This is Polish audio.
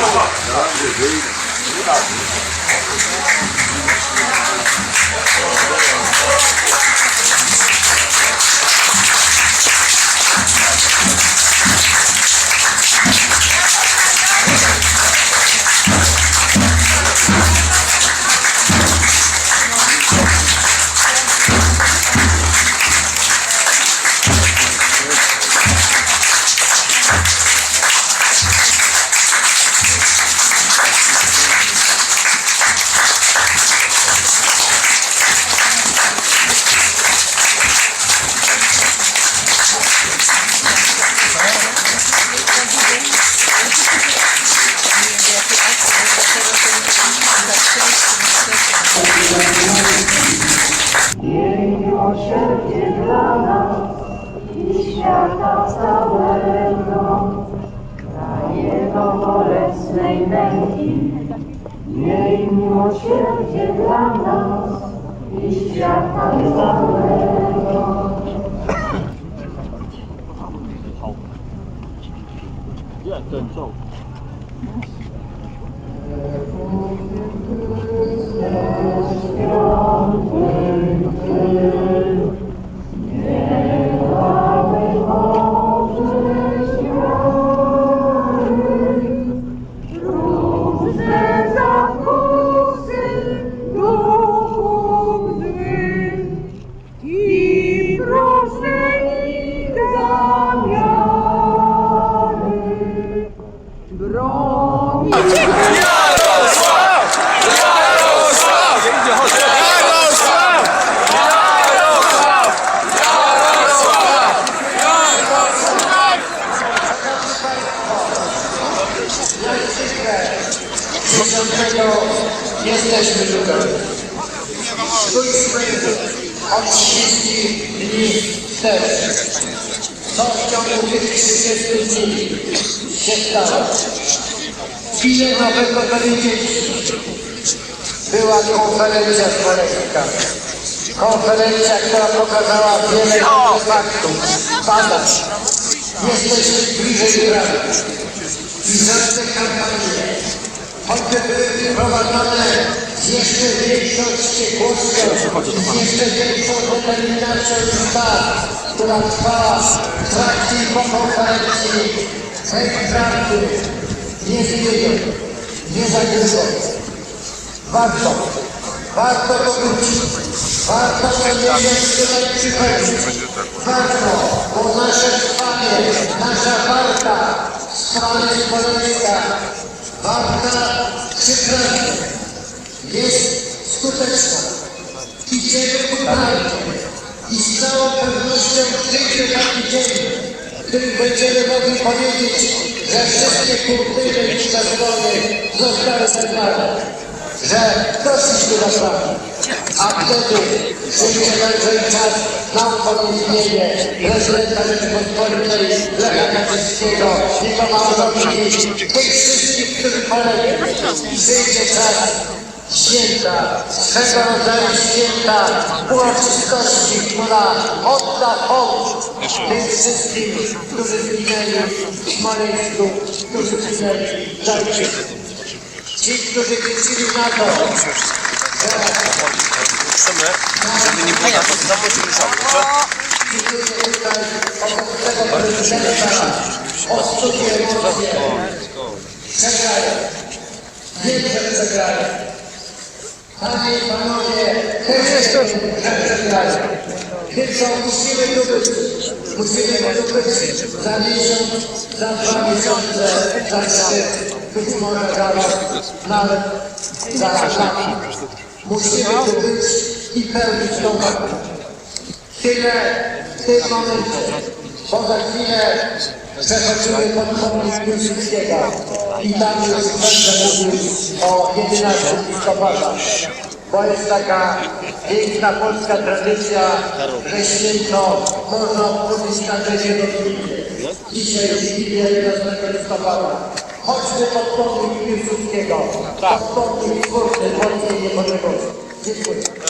Thank you. 最美的一幕却见不到，一下把泪掉。Dziesiątego jesteśmy tutaj. Byliśmy od 30 dni wstecz. Co w ciągu tych 30 dni się stało? Ile nowego dowiedzieliśmy? Była konferencja społeczna. Konferencja, która pokazała wiele faktów, badań. Jesteśmy bliżej prawdy. I te kampanie choćby były prowadzone z jeszcze większą wściekłością, z jeszcze większą determinacją ta, która trwała w trakcie i po konferencji, tej prawdy nie zmienią, nie zagryzą. Warto, warto to wrócić, warto to nie jeszcze tak przychodzić. Warto, bo nasze trwanie, nasza walka, strony społeczna, walka przegrana jest skuteczna. Idziemy ku prawdzie i z całą pewnością przyjdzie taki dzień, w którym będziemy mogli powiedzieć, że wszystkie kurtyny i czerwone zostały zebrane że doszliśmy do prawdy. A wtedy przyjdzie najwyższy czas na upomnienie prezydenta Rzeczypospolitej Lecha Kaczyńskiego i Tomasza Morawieckiego, tych wszystkich, którzy polegli. Przyjdzie czas święta, swego rodzaju święta uroczystości, która odda hołd tym wszystkim, którzy zginęli w Smoleńsku, którzy zginęli w Żarczyku. Ci, którzy liczyli na to, że Chcemy, żeby nie było na to tego prezydenta odczuli emocje, przegrają. Wiem, że przegrają. Panie i panowie, że. Więc co, musimy tu być. Musimy tu być za miesiąc, za dwa miesiące, za trzy, być może za rok, nawet za lat. Musimy tu być i pełnić tą rolę. Tyle w tym momencie, bo za chwilę przechodzimy pod pomnik Piłsudskiego i tam już będę mówił o 11 listopada. Bo jest taka piękna polska tradycja, że święto można obchodzić każdej jednotliwie. Dzisiaj Wigilia 11 listopada. Chodźmy pod pomnik Piłsudskiego, pod pomnik twórcy polskiej niepodległości. Dziękuję.